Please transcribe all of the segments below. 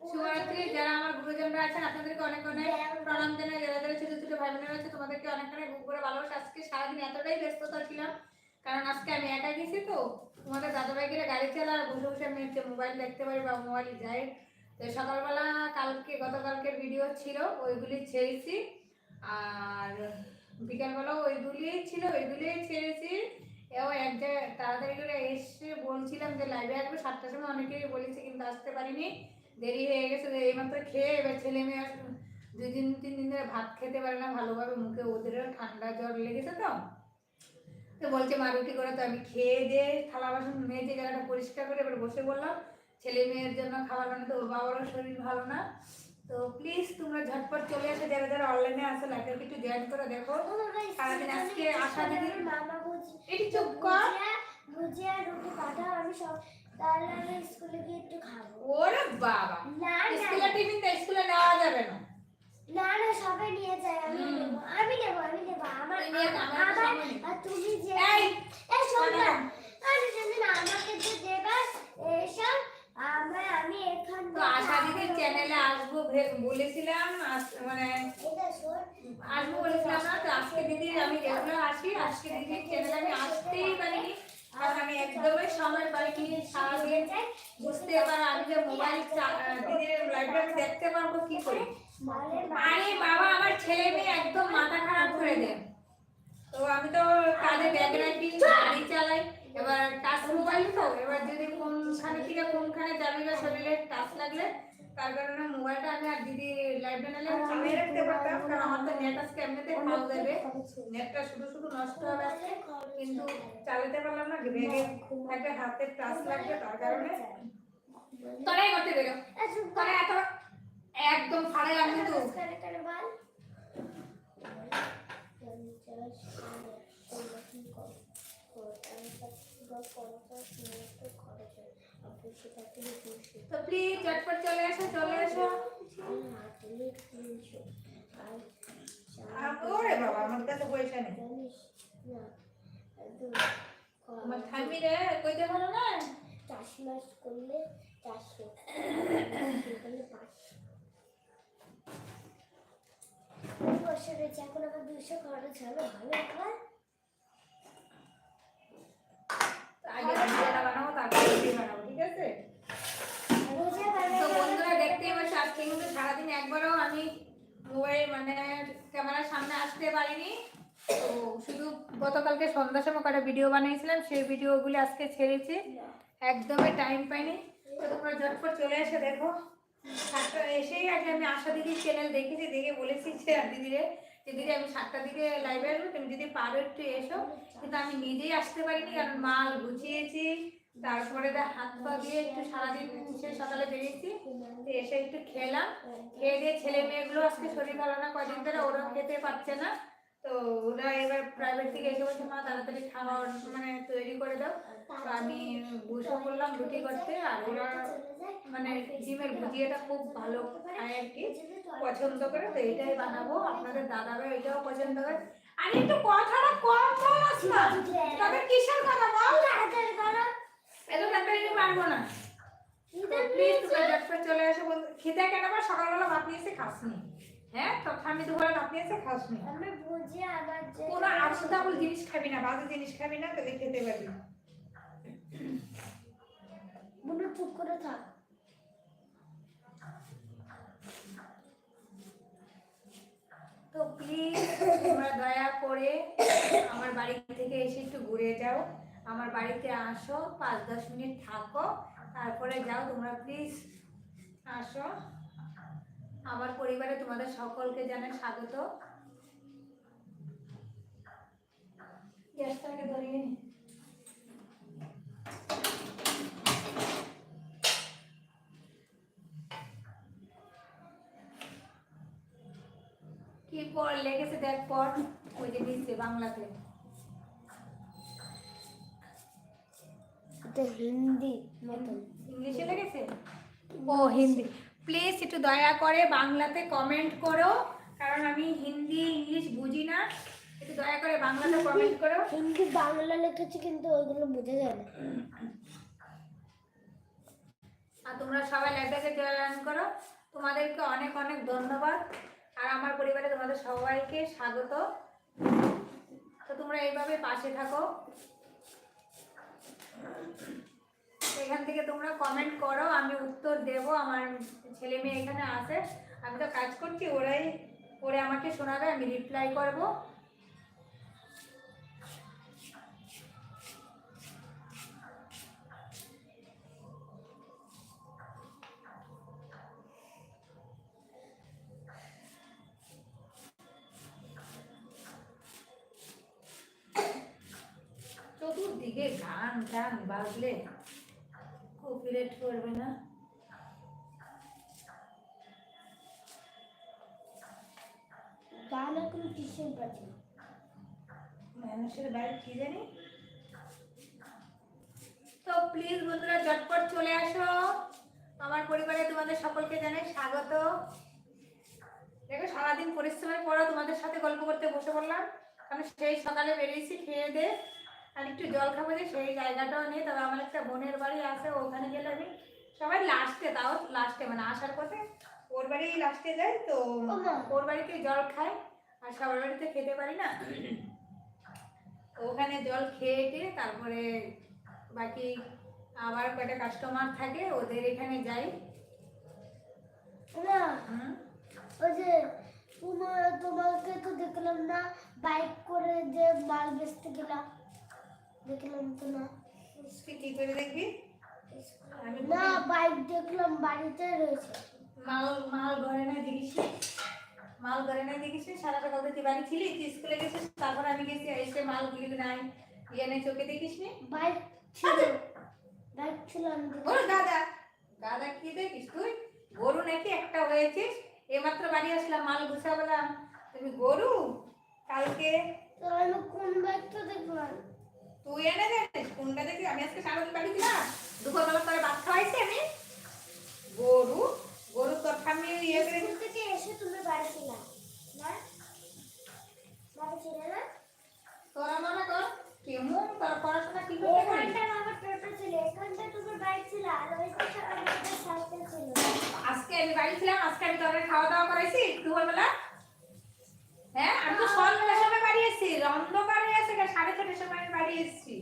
শুভরাত্রি যারা আমার গুরুজনরা আছেন, আপনাদেরকে অনেক অনেক প্রণাম জানাই। যারা যারা ছোট ছোট ভাই বোনেরা আছে তোমাদেরকে অনেক অনেক বুক করে ভালোবাসা। আজকে সারাদিন এতটাই ব্যস্ততা ছিলাম, কারণ আজকে আমি একা গেছি তো। তোমাদের দাদাভাই গেলে গাড়ি চালা আর বসে বসে আমি হচ্ছে মোবাইল দেখতে পারি বা মোবাইল যাই। তো সকালবেলা কালকে, গতকালকের ভিডিও ছিল, ওইগুলি ছেড়েছি। আর বিকালবেলাও ওইগুলি ছিল ওইগুলি ছেড়েছি। এও এক জায়গায় তাড়াতাড়ি করে এসে বলছিলাম যে লাইভে আসব, সাতটার সময় অনেকেই বলেছে কিন্তু আসতে পারিনি। দেরি হয়ে গেছে, তো এইমাত্র খেয়ে এবার ছেলে মেয়ে দুই দিন, তিন দিন ধরে ভাত খেতে পারে না, ভালোভাবে মুখে ওদেরও ঠান্ডা জ্বর লেগেছে তো। তো বলছে, মা রুটি করে তো আমি খেয়ে দিয়ে থালা বাসন মেজে জায়গাটা পরিষ্কার করে এবার বসে বললাম, ছেলে মেয়ের জন্য খাবার বানাতে, ওর বাবারও শরীর ভালো না। তো ঝটপট চলে আসো যারা যারা অনলাইনে আসো লাইভে একটু জয়েন করে দেখো। সারাদিন আজকে মামা বুঝি এটি চুপ কর। ভুজিয়া রুটি পাঠাও আমি সব তাহলে আমি স্কুলে গিয়ে একটু খাব। ওরে বাবা। না না স্কুলে টিফিন তো স্কুলে নেওয়া যাবে না। না না সবাই নিয়ে যায় আমি। নেব আমি নেব আমি নেব। আমার আমার। আর তুমি যে এই এই শোন না। আরে যদি না। আমাকে যে দেবে এসব আমরা আমি এখান তো আশা দিদির চ্যানেলে আসব বলেছিলাম মানে আসব বলেছিলাম না তো আজকে দিদি আমি রেগুলার আসি আজকে দিদির চ্যানেলে আমি আসতেই পারিনি কারণ আমি একদমই সময় পাইনি সারাদিন বুঝতে এবার আমি যে মোবাইল দিদির আমি দেখতে পারব কি করে? আরে বাবা। আমার ছেলে মেয়ে একদম মাথা খারাপ করে দেন তো আমি তো কাজে ব্যাগ রাখি গাড়ি চালাই এবার টাচ মোবাইল তো এবার যদি কোনখানে থেকে কোনখানে যাবে বা শরীরে টাচ লাগলে তার কারণে মোবাইলটা আমি আর দিদি লাইভ চ্যানেলে চালিয়ে রাখতে পারতাম কারণ আমার তো নেট আজকে এমনিতে খাওয়া যাবে নেটটা শুধু শুধু নষ্ট হবে আজকে কিন্তু চালাতে পারলাম না ব্যাগে একটা হাতে টাচ লাগবে তার কারণে তোরাই করতে বেরো তোরা এত একদম ফাড়ে লাগবে তো করে করে বল পঞ্চাশ মিনিট খরচ তো প্লিজ চটপট চলে আসো চলে আ- ওরে বাবা আমার কাছে পয়সা নেই। জানিস না দু আমার থামি রে কইতে পারো না? চাষ মাস করলে চারশো করলে পাঁচশো দুই বছর রয়েছে এখন আমার দুশো খরচ হলো ভালো একবার আগে বানাবো তারপরে বানাবো। ঠিক আছে? তো বন্ধুরা পাচ্ছ, আজকে কিন্তু সারাদিন একবারও আমি মোবাইল মানে ক্যামেরার সামনে আসতে পারিনি। তো শুধু গতকালকে সন্ধ্যার সময় কটা ভিডিও বানিয়েছিলাম, সেই ভিডিওগুলি আজকে ছেড়েছি। একদমই টাইম পাইনি। তো তোমরা ঝটপট চলে এসে, দেখো। সাতটা এসেই আগে আমি আশা দিদির চ্যানেল দেখেছি, দেখে বলেছি যে দিদিরে যে আমি সাতটা দিকে লাইভে আসব, তুমি যদি পারো একটু এসো। কিন্তু আমি নিজেই আসতে পারিনি, কারণ মাল গুছিয়েছি। তারপরে হাত পা দিয়ে একটু সারাদিন সকালে বেরিয়েছি, এসে একটু খেলাম। খেয়ে দিয়ে ছেলে মেয়েগুলো আজকে শরীর ভালো না, কদিন ধরে ওরা খেতে পারছে না। তো ওরা এবার প্রাইভেট থেকে এসে বলছে, মা, তাড়াতাড়ি খাওয়ার মানে তৈরি করে দাও। তো আমি বসে পড়লাম রুটি করতে, আর ওরা মানে ডিমের ভুজিয়াটা খুব ভালো খায় আর কি, পছন্দ করে। তো এটাই বানাবো। আপনাদের দাদারা এটাও পছন্দ করে। আর একটু কথাটা কম বলাস না তবে কিসের কথা বল? এত তাড়াতাড়ি পারব না। প্লিজ তোমরা ঝটপট চলে আসো খেতে কেন আবার সকালবেলা ভাত নিয়ে এসে খাসনি। হ্যাঁ তো আমি দুপুরে ভাত নিয়ে এসে খাসনি। আমি বুঝে আমার কোনো আবল জিনিস খাবি না বাজে জিনিস খাবি না তাহলে খেতে পারবি। বুনু চুপ করে থাক। তো প্লিজ তোমরা দয়া করে আমার বাড়ি থেকে এসে একটু ঘুরে যাও। আমার বাড়িতে আসো, পাঁচ দশ মিনিট থাকো, তারপরে যাও তোমরা প্লিজ আসো। আমার পরিবারে তোমাদের সকলকে জানাই স্বাগত। গ্যাসটাকে ধরিয়ে নি। কি পর লেগেছে দেখ পর ওই যে নিচে বাংলাতে। এটা হিন্দি মতন। ইংলিশে লেগেছে ও হিন্দি। প্লিজ একটু দয়া করে বাংলাতে কমেন্ট করো কারণ আমি হিন্দি ইংলিশ বুঝি না। একটু দয়া করে বাংলাতে কমেন্ট করো। হিন্দি বাংলা লিখেছে কিন্তু ওইগুলো বোঝা যায় না। আর তোমরা সবাই লাইভটাকে জয়েন করো। তোমাদেরকে অনেক অনেক ধন্যবাদ। আর আমার পরিবারে তোমাদের সবাইকে স্বাগত। তো তোমরা এইভাবে পাশে থাকো। এখান থেকে তোমরা কমেন্ট করো, আমি উত্তর দেব, আমার ছেলে মেয়ে এখানে আসে আমি তো কাজ করছি, ওরাই করে আমাকে শোনাবে, আমি রিপ্লাই করব। গান বাজলে কপিরাইট করবে না। গান এখন টিউশন পাচ্ছি মানুষের বাড়ি কি জানি? তো প্লিজ বন্ধুরা ঝটপট চলে আসো। আমার পরিবারে তোমাদের সকলকে জানাই স্বাগত। দেখো সারাদিন পরিশ্রমের পরও তোমাদের সাথে গল্প করতে বসে পড়লাম। কারণ সেই সকালে বেরিয়েছি খেয়ে দে। আর একটু জল খাব যে সেই জায়গাটাও নেই তবে আমার একটা বোনের বাড়ি আছে ওখানে গেলে আমি সবাই লাস্টে তাও লাস্টে মানে আসার পথে ওর বাড়ি লাস্টে যাই তো ওর বাড়িতে জল খাই আর সবার বাড়িতে খেতে পারি না। ওখানে জল খেয়ে টেয়ে তারপরে বাকি আবার কয়টা কাস্টমার থাকে ওদের এখানে যাই। না। ওই যে তোমার তোমাকে তো দেখলাম না বাইক করে যে মাল বেচতে গেলাম। দেখলাম তো না। তুই কি করে দেখবি? না বাইক দেখলাম বাড়িতে রয়েছে। মাল মাল ঘরে নাই দেখিস নি? মাল ঘরে নাই দেখিস নি? সারা সকাল তুই বাড়ি ছিলি? তুই স্কুলে গেছিস? তারপর আমি গেছি এসে মাল গুলি নাই। ইয়ে নেই চোখে দেখিস নি? বাইক ছিল। বাইক ছিল ওর দাদা দাদা কি দেখিস তুই? গরু নাকি একটা হয়েছিস? এইমাত্র বাড়ি আসলাম মাল গুছাবলাম। তুমি গরু? কালকে কোন বাইকটা দেখলাম? তুই এনে দেখিস কোনটা দেখি? আমি আজকে সারাদিন বাড়ি ছিলাম দুপুরবেলা করে ভাত খাওয়াইছি আমি। গরু গরু তোর ঠাম্মি ইয়ে করে থেকে এসে তুমি বাড়ি ছিলা না? বাড়ি ছিলে না? তোরা মনে কর কেমন তোর পড়াশোনা কি করতে পারিস? আমার টোটো ছিল এখানটা ছিল আর ওই পাশে আমাদের ছিল। আজকে আমি বাড়ি ছিলাম আজকে আমি খাওয়া দাওয়া করাইছি দুপুরবেলা হ্যাঁ আমি তো সন্ধ্যার সময় বাড়ি এসেছি অন্ধকারে এসে গেছে, সাড়ে ছটার সময় আমি বাড়ি এসেছি।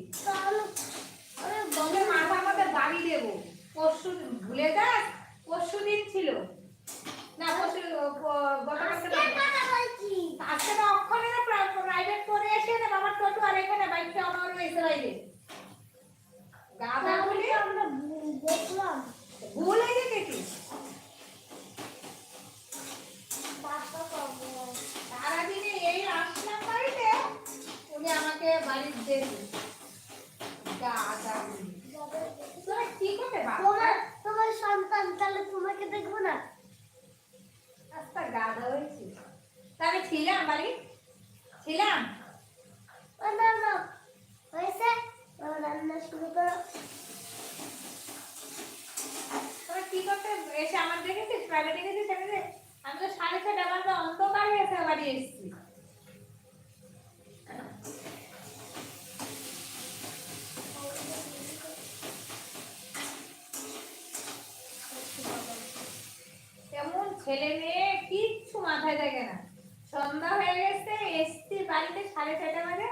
তোদের মাথার বাড়ি দেবো। পরশু ভুলে যাস? পরশু দিন ছিল। না পরশু আজকে তো অক্ষরে না প্রাইভেট করে এসে না বাবার টোটো আর এখানে বাইকটা আমার রয়েছে বাইরে। গাদা বলে আমরা ভুল দেখলাম। ভুলে গেছিস বাবা কবে সারাদিনে এই আসলাম বাড়িতে আমাকে বাড়ির কি করতে তোমার তোমার সন্তান তাহলে তোমাকে দেখব না? আস্তা গাদা হয়েছে তা আমি ছিলাম বাড়ি? ছিলাম? না না। হয়েছে? রান্না শুরু করো। কি করতে এসে আমার দেখেছিস? প্রাইভেটে গেছিস আমি তো সাড়ে ছটা বাজে অন্ধকার হয়েছে বাড়ি এসেছি। ছেলে মেয়ে কিচ্ছু মাথায় থাকে না। সন্ধ্যা হয়ে গেছে এসছি বাড়িতে সাড়ে ছটা বাজে।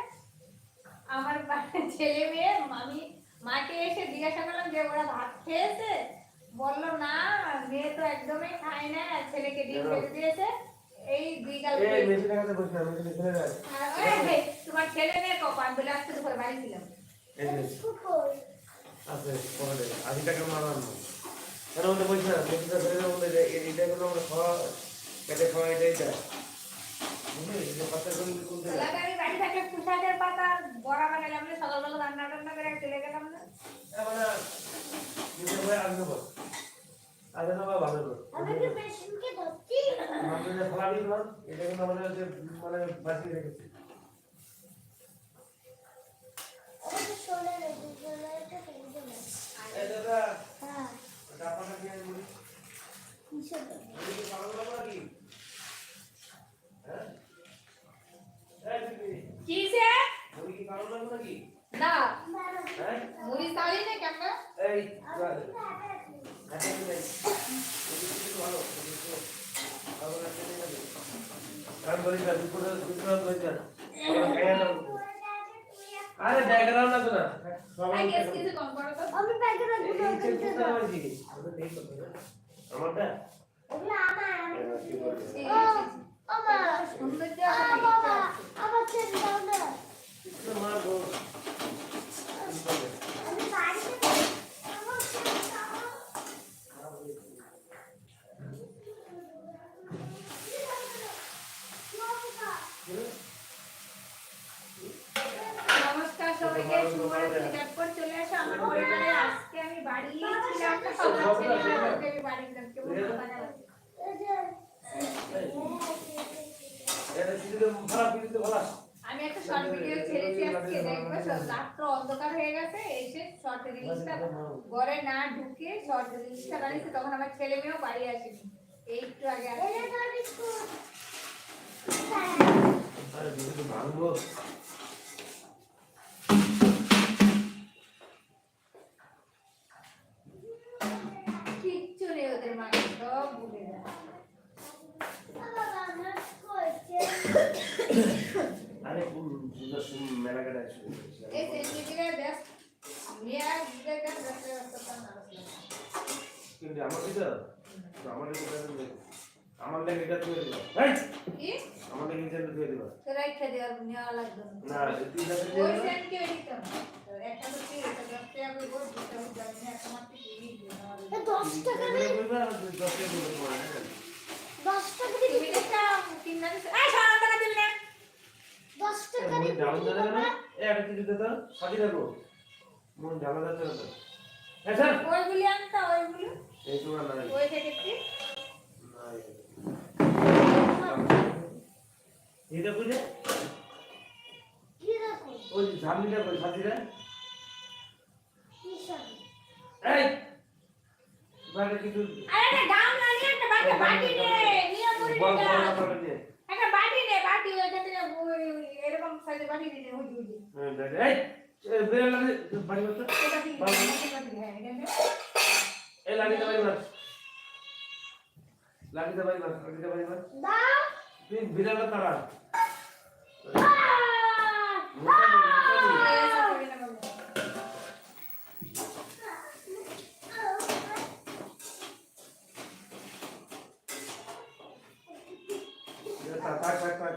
আমার ছেলে মেয়ে আমি মাকে এসে জিজ্ঞাসা করলাম যে ওরা ভাত খেয়েছে? বলল না মেয়ে তো একদমই খায় না ছেলেকে ডিম খেতে দিয়েছে। এই বিকাল ফেলে ওই, তোমার ছেলে মেয়ে আমি বলে আজকে দুপুরে বাড়ি ছিলাম আছে আশি টাকা মাল কেন আমাদের বলছি না মেশিনটা ফেলে দেবো বলে যে এই- এইটা কোনো আমরা খাওয়া পেটে খাওয়া এটাই না। না মানে মানে বাঁচিয়ে রেখেছি। না দাদা হ্যাঁ এটা আপনাকে দিয়ে বলি কিসের জন্য? বলি কি পাগল লাগল নাকি হ্যাঁ এই দিদি কি সে বলি কি পাগল লাগল নাকি না ম্যাডাম, হ্যাঁ মুড়ি চালি না কেমন এই আমি কিন্তু হাতে রাখি। হাতে কি নাই এদিকে ভালো এদিকে ভালো লাগছে না কারণ বলি না দুপুরে দুপুরে বলি না আরে ডায়াগ্রাম না তো না সবাই আই গেস কিছু কম করো তো আমি ব্যাগে রাখব না, এই চেক কিনতে করতে দাও। পারছি আমাদের নেই তো আমারটা ওগুলো আমার, আমি কি বলব এই, ও, আমার। সৌন্দর্য আ, আছে বাবা, আমার চেন দাও না। কিছু মারবো আমি বাড়িতে যাই। আমার চেন দাও। নমস্কার সবাইকে শুভরা ঝটপট চলে আসো আমার পরিবারে। আমি একটা শর্ট ভিডিও ছেড়েছি আজকে দেখব? অন্ধকার হয়ে গেছে এসে শর্ট রিলসটা ঘরে না ঢুকে শর্ট রিলসটা বাড়িছে তখন আমার ছেলে মেয়েও বাড়ি আসেনি। এই একটু আগে এই আরে কোন সুন্দর সুন্দর মেলা কাটা এই সেন্টিমিটারে ব্যস্ত মিয়া দিদার কাছে ব্যস্ত ব্যস্ত কারণ কিন্তু আমার দিতে আমার দিতে আমার লেগে এটা তুই দিবা। এই! কি? আমার লেগে এটা তুই দিবা। তো রাইখা দেওয়ার নেওয়া লাগবে। না না তুই ওই সেন্ট কে দিতাম একটা তো কি এটা দশ টাকা বল দিতে হবে জানি না দশ টাকা এটা বুঝে? ওই ঝামলিটা কই সাথীরা? এই বাইরে কিছু আরে গাম লাগে একটা বাটি নে নিয়ে করে বল বল। বল নিয়ে একটা বাটি নে বাটি ওইটা থেকে ওই ওই এরকম বাটি ওই ওই হ্যাঁ এই বেরে লাগে বাড়ি এই বাড়ি বাড়ি দাও। তুই বিড়ালে তারা আহ! এই সব করে না বাবা। থাক থাক থাক থাক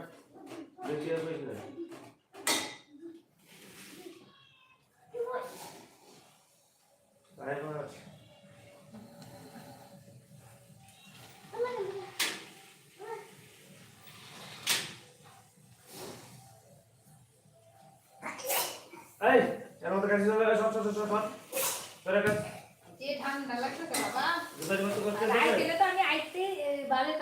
বেশি আর বেশি না তাই মার এই এর মধ্যে কাছে চলে সব সব সব সব তোরা কাছে যে ঠান্ডা লাগছে তো বাবা। দুটার মতো করতে আর আইতে তো আমি আইতে বালে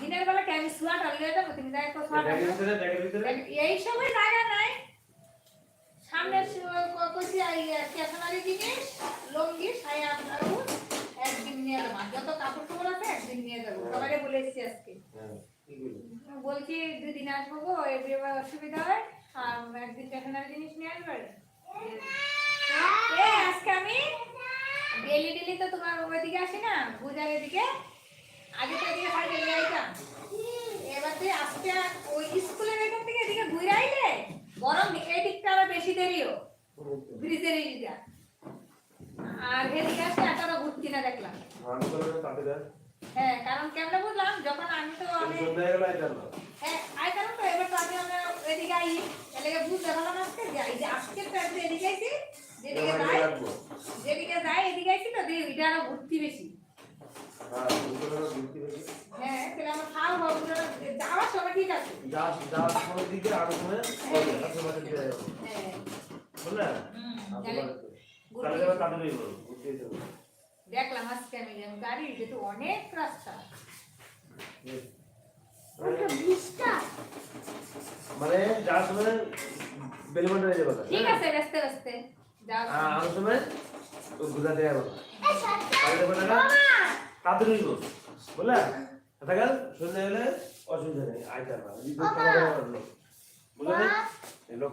দিনের বেলা আমি শুয়া টলে যাব তুমি যাই তো শুয়া ব্যাগের ভিতরে ব্যাগের ভিতরে। এই সময় জায়গা নাই। সামনে কইছি স্টেশনারি জিনিস লঙ্গি সায়া ব্লাউজ একদিন নিয়ে যাব। আর যত কাপড় টাপড় আছে একদিন নিয়ে যাব। সবাইকে বলে এসেছি আজকে। হ্যাঁ বলছি দুদিন আসব গো এই অসুবিধা হয়। আর একদিন স্টেশনারি জিনিস নিয়ে আসবে। আজকে আমি ডেলি ডেলি তো না, পূজার এদিকে। আগে তো এদিকে আইতাম। এবার তুই আজকে ওই স্কুলের এখান থেকে এদিকে ঘুরে আইলে বরং এই দিকটা আরও বেশি দেরিও, ব্রিজের এই দিকটা আর এদিকে আসলে এতটা ঘুরতি না দেখলাম। হ্যাঁ কারণ কেমনে বুঝলাম যখন আমি তো আমি সন্ধ্যা গেল আইতাম না আই কারণ তো এবার তো আমি আমরা এদিকে আই এদিকে বুঝতে পারলাম আজকে যে যে আজকে তো একটু এদিকে আইছি যেদিকে যাই যেদিকে যাই এদিকে আইছি তো দিয়ে এটা আরও ঘুরতি বেশি। হ্যাঁ দুটো ঘুরতে বেশি। তাহলে আমার খাওয়া হবে যাওয়ার সময় ঠিক আছে। যা যা সময় দিকে আরও হ্যাঁ। বুঝলে? তাহলে যাব দেখলাম আজকে আমি গাড়ি যেহেতু অনেক রাস্তা মানে যার সময় বেলমন্ডা যাবে ঠিক আছে ব্যস্ত ব্যস্ত যাও আর আমার সময় গুজা দেওয়া হবে এই বলে হইব বুঝলে গেল অসুবিধা নেই আইতা এই লোক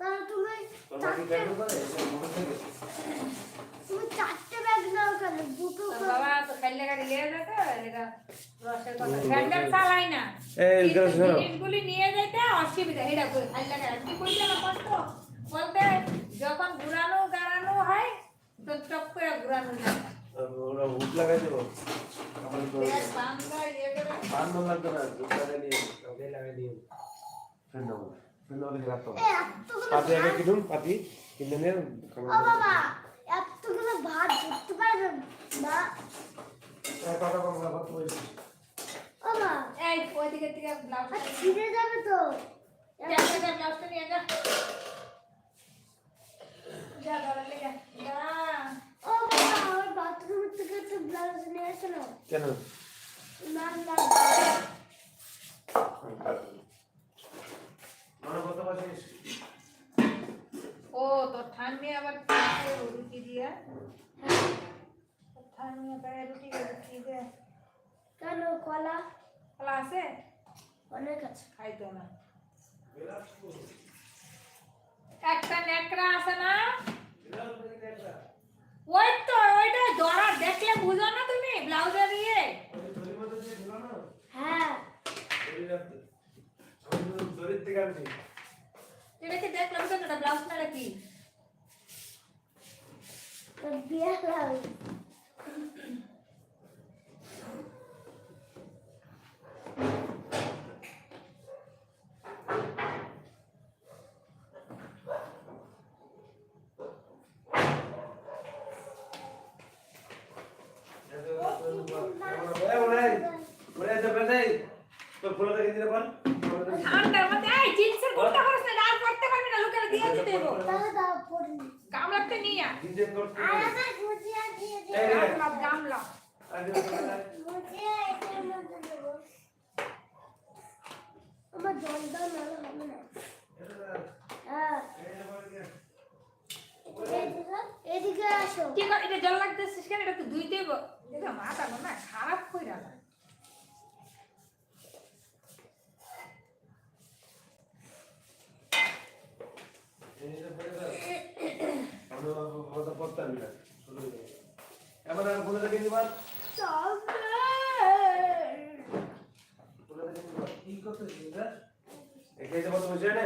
তাহলে তুমি তুমি চারটে ব্যাগ নাও কেন? দুটো বাবা তো খাইলে গাড়ি নিয়ে যেত রসের কথা। ফ্যান্ডার চালাই না। এই কিন্তু গাছ ধরো। জিনিসগুলি নিয়ে যেতে অসুবিধা। এটা করে খাইলে গাড়ি। কি কইছে না কষ্ট বলতে যখন ঘুরানো গাড়ানো হয় তো চপ করে ঘুরানো যায়। ওরা হুট লাগাই দেবো আমার তো ব্যাগ বান্ধা করে বান্ধব লাগতো না হুট নিয়ে লাগাই নিয়ে ফ্রেন্ড পাতি আগে ভাত- কিনুন পাতি কিনে নিয়ে ও বাবা এতগুলো ভাত ধরতে পারবে না কথা কম কথা বলছি ও মা এই ওইদিকে থেকে ব্লাউজ আর ছিঁড়ে যাবে তো ব্লাউজটা নিয়ে যা যা ঘরে লেগে যা ও বাবা আমার বাথরুমের থেকে একটা ব্লাউজ নিয়ে এসো কেন না না মনে করতে পারছিস ও তোর ঠান্ডি আবার খাচ্ছে রুটি দিয়ে তোর ঠান্ডি আবার রুটি রুটি দিয়ে কেন কলা কলা আছে অনেক আছে খাইতো না একটা নেকড়া আছে না ওই তো ওইটা জরা দেখলে বুঝো না তুমি ব্লাউজে দিয়ে হ্যাঁ দরিদ্র থেকে আনছি এটা কি দেখলাম তো এটা ব্লাউজ না কি তো বিয়ে লাউ ঠান্ডার মধ্যে এই জিন্সের কোনটা করছ না আর পড়তে পারবি না লোকেরা দিয়ে দিতে দেবো তাহলে দাও পড়ি গামলাতে আর আমার গুজিয়া দিয়ে দিয়ে গামলা। গামলা। গুজিয়া এটার মধ্যে দেবো। আমার জল দাও নাহলে হবে না। হ্যাঁ। এদিকে আসো। কি করে এটা জল লাগতেছিস কেন? এটা তো দেবো এটা মাথা না খারাপ কইরা না আর বলে কি এটা। নে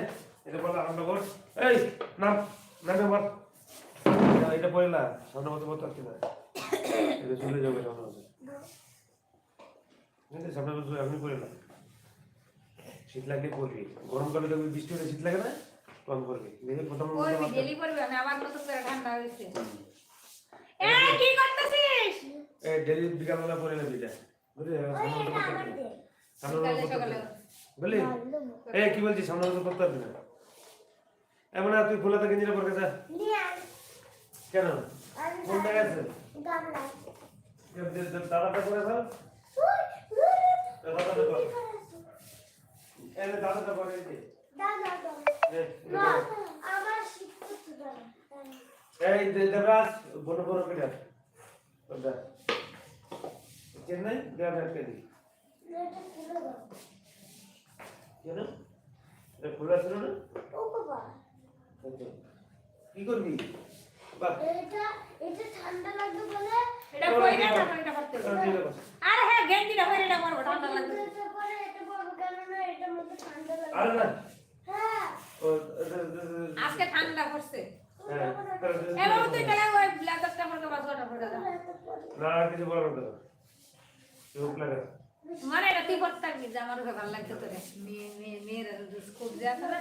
রান্না কর এই এটা পড়লা সামনে মতো মতো না। এটা চলে যাবে, সামনে এমনি পড়ে না। শীত লাগলে পড়বি গরমকালে তো বৃষ্টি হলে শীত লাগে না। কম করবি দেখে প্রথম ওই ডেলি করবি না আমার মতো করে ঠান্ডা হয়েছে এই কি করতেছিস ডেলি বিকালবেলা পড়ে না দুইটা বুঝলি সামনে মতো করতে। বুঝলি এই কি বলছিস সামনে মতো করতে পারবি না এমন আর তুই খোলাতে গেঞ্জিটা পরে যা কেন কোন জায়গায় আছে দাদাটা করে ফেল দাদাটা কর দাদাটা করে এই দেবরাজ বড় বড় কেটে ওটা চেন্নাই দেওয়া একটা দিই। কেন? এটা খোলা ছিল না? ও বাবা আচ্ছা। কি করবি? বাহ। এটা এটা ঠান্ডা লাগবে বলে এটা কই তারপর এটা করতে হবে। চল, ঠিক আছে। আরে হ্যাঁ গেঞ্জিটা পরে এটা করব ঠান্ডা লাগবে। এটা এটা করব কেন না মধ্যে ঠান্ডা আরে না। আজকে ঠান্ডা করছে। হ্যাঁ, এবার তুই টাকা ওই ব্লেজারটা পরে বা সোয়েটার পরে যা। না কিছু বলার না। চোখ লাগা। মানে এটা তুই পড়তে পারবি যে আমার ভালো লাগছে তোরে। মেয়ে মেয়ে মেয়েরা স্কুল কর কর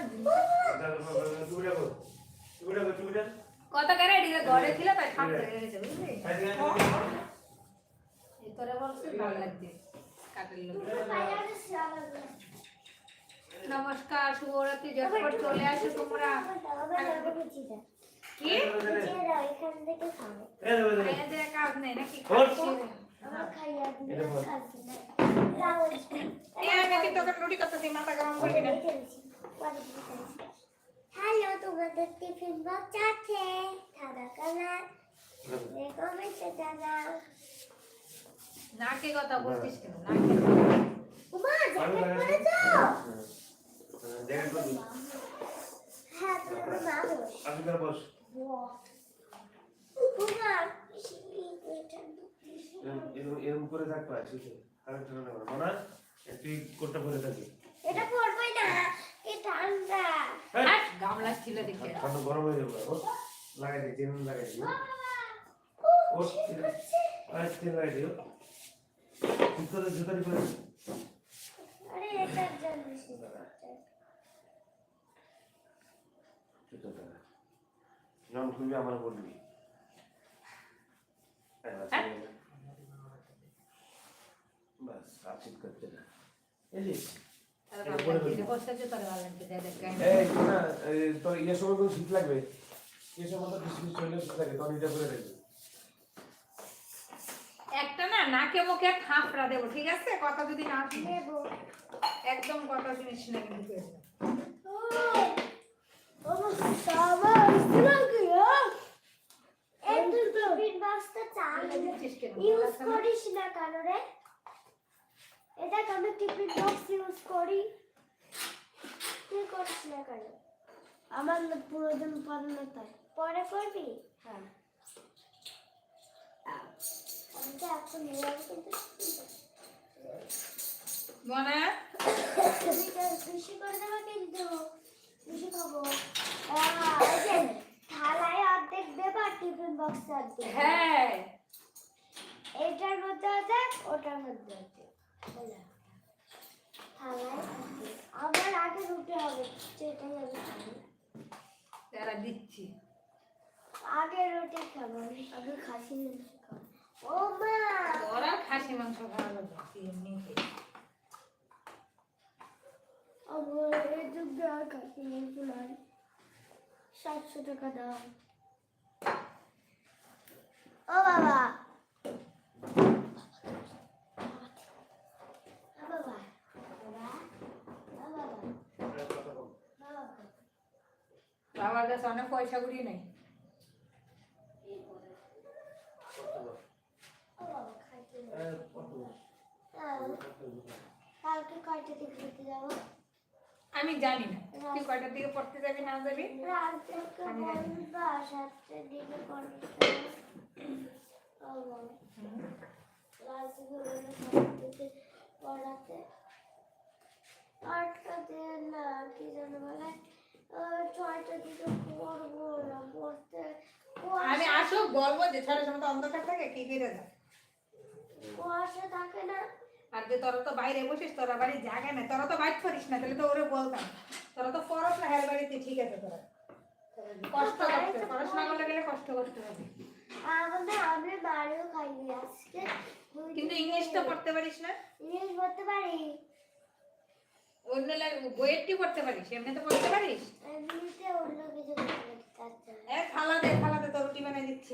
চুপিটা কত করে এদিকে ঘরে ছিল তাই ঠাপ হয়ে গেছে বুঝলি? তোরে বলছে ভালো লাগছে। লোক নমস্কার শুভরাত্রি ঝটপট চলে আসো তোমরা। কি? কাজ নেই নাকি হ্যালো তোমাদের টিফিন বক্স আছে সাদা কালার কমেন্টে জানাও নাকে কথা বলছিস কেন? নাকে। উমা জ্যাকেট লাগে। পরেছো হ্যাঁ মা বস। আসুন বস। উমা এরম- এরম এরম করে থাকবা ঠিক আছে। কারেন্ট ঠান্ডা করো মানা তুই কোনটা পরে থাকি। এটা পরবই না কি ঠান্ডা। হ্যাঁ। গামলা ছিল দেখে। ঠান্ডা গরম হয়ে যাবে ও লাগাই দিই চেন লাগাই দিই ও আর লাগাই দিও জুতো জুতো করে আরে এটা জানিস জুতো লাগা যখন খুলবি আমার বলবি। হ্যাঁ, বাস, হ্যাঁ? বাস করতে না। তোর ইয়ে সময় কোনো শীত লাগবে। ইয়ে সময় তো বৃষ্টি বৃষ্টি হলে শীত লাগে তখন এটা করে রাখবি একটা না নাকে মুখে থাপড়া দেবো ঠিক আছে? কথা যদি না শুনে একদম কথা শুনিস না কিন্তু তুই। ও ও বাবা ইসলামকে এই টিফিন বক্সটা চাল ইউজ করিস না কেন রে? এটা আমি টিফিন বক্স ইউজ করি। তুই করিস না কেন? আমার পুরো দিন পরে না তাই। পরে করবি? হ্যাঁ। এখন নিয়ে কিন্তু। মনে? বেশি করে দেবো কিন্তু। বেশি খাব। আহ, এই যে, থালায় অর্ধেক দেবা টিফিন বক্স অর্ধেক হ্যাঁ। এটার মধ্যে অর্ধেক ওটার মধ্যে অর্ধেক? থালায় অর্ধেক। আগে রুটি হবে সেটাই আমি খাব। তারা দিচ্ছি। আগে রুটি খাব আগে খাসি মাংস খাব। ও মা! ওরা খাসি মাংস খাওয়া যাবে এমনিতে আমার এই যুগ আর খাসি মাংস নাই। সাতশো টাকা দাও ও বাবা। ও বাবা। বাবা। ও বাবা। বাবা বাবার কাছে অনেক পয়সা করি নাই। ও বাবা খাইতে কালকে কয়টা থেকে খেতে যাব আমি জানি না। তুই কয়টার দিকে পড়তে যাবি না যাবি পড়তে আটটা দিয়ে না কি যেন বলে আহ, ছয়টার দিকে পড়ব না পড়তে আমি আসুক বলব যে ছড়ার সময় তো অন্ধকার থাকে কি করে যা কুয়াশা থাকে না আর যে তোরা তো বাইরে বসিস তোরা বাড়ি জায়গা না তোরা তো বাইর করিস না তাহলে তো ওরে বলতাম। তোরা তো পড়াস না হের বাড়িতে ঠিক আছে তোরা। কষ্ট করতে পড়াশোনা করলে গেলে কষ্ট করতে হবে। আমাদের আমি বাড়িও খাইনি আজকে। কিন্তু ইংলিশ তো পড়তে পারিস না? ইংলিশ বলতে পারি। অন্য বইয়েরটি পড়তে পারিস? এমনি তো পড়তে পারিস? এমনিতে অন্য কিছু করতে পারি তার রুটি বানাই দিচ্ছি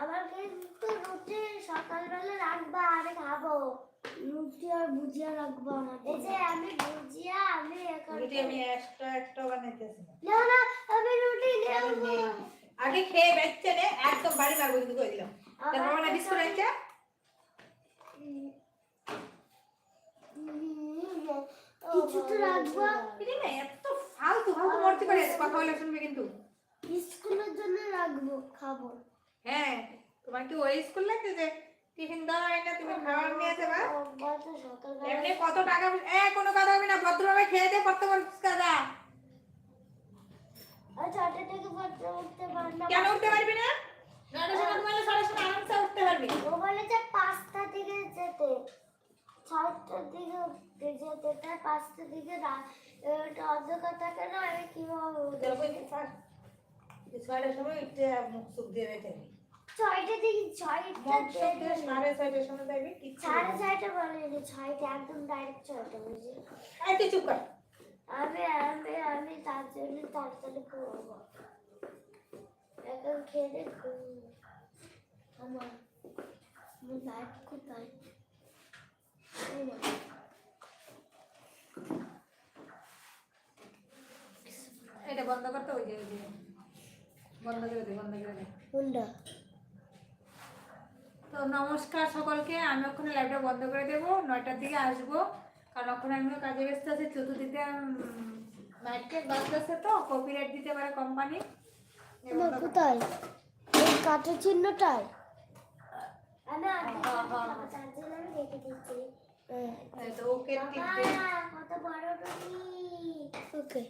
আমার কিন্তু রুটি সকালবেলা রাখবা আর খাব। রুটি আর ভুজিয়া রাখব এই যে আমি ভুজিয়া আমি এখন রুটি আমি এক্সট্রা এক্সট্রা বানাইতেছি না। না না আমি রুটি নেব। আগে খেয়ে বেচছে নে একদম বাড়ি মারবো কিন্তু করে দিলাম। তারপর মানে বিস্কুট আছে কিছু তো রাখব। এত ফালতু ফালতু মরতে পারে কথা বলে শুনবে কিন্তু। স্কুলের জন্য রাখব খাব। হ্যাঁ তোমার কি ওই স্কুল লাগছে যে টিফিন দেওয়া হয় না তুমি খাবার নিয়ে যাবা গত সকালবেলা এমনি কত টাকা এ কোনো কথা হবে না ভদ্রভাবে খেয়ে দিয়ে পড়তে পারছিস কাদা কেন উঠতে পারবি না? নয়টার সময় ঘুমালে সাড়ে আরামসে উঠতে পারবি। ও বলেছে পাঁচটা থেকে যেতে ছটা দিকে যেতে পাঁচটার দিকে এটা অন্ধকার থাকে না আমি কীভাবে উঠবো? যাব একটু থাক। যে ছয়টার সময় একটু মুখ সুখ দিয়ে দিই। ছয়টা সাড়ে ছয়টার সময় দেখবি সাড়ে। ছয়টা ছয়টা একদম ডাইরেক্ট ছয়টা তুই চুপ কর। আমি আমি আমি তার জন্য তাড়াতাড়ি এখন দে আমার কোথায়? এটা বন্ধ করতে ওই যে ওই যে। বন্ধ করে দে বন্ধ করে দে তো নমস্কার সকলকে আমি ওখানে লাইভটা বন্ধ করে দেবো নয়টার দিকে আসব। কারণ ওখানে আমিও কাজে ব্যস্ত আছি চতুর্দিকে মাইকের বাজতেছে তো কপিরাইট দিতে পারে কোম্পানি কোথায়? এই কাঠের চিহ্নটায়? হ্যাঁ, হ্যাঁ। ওকে টুকি ওকে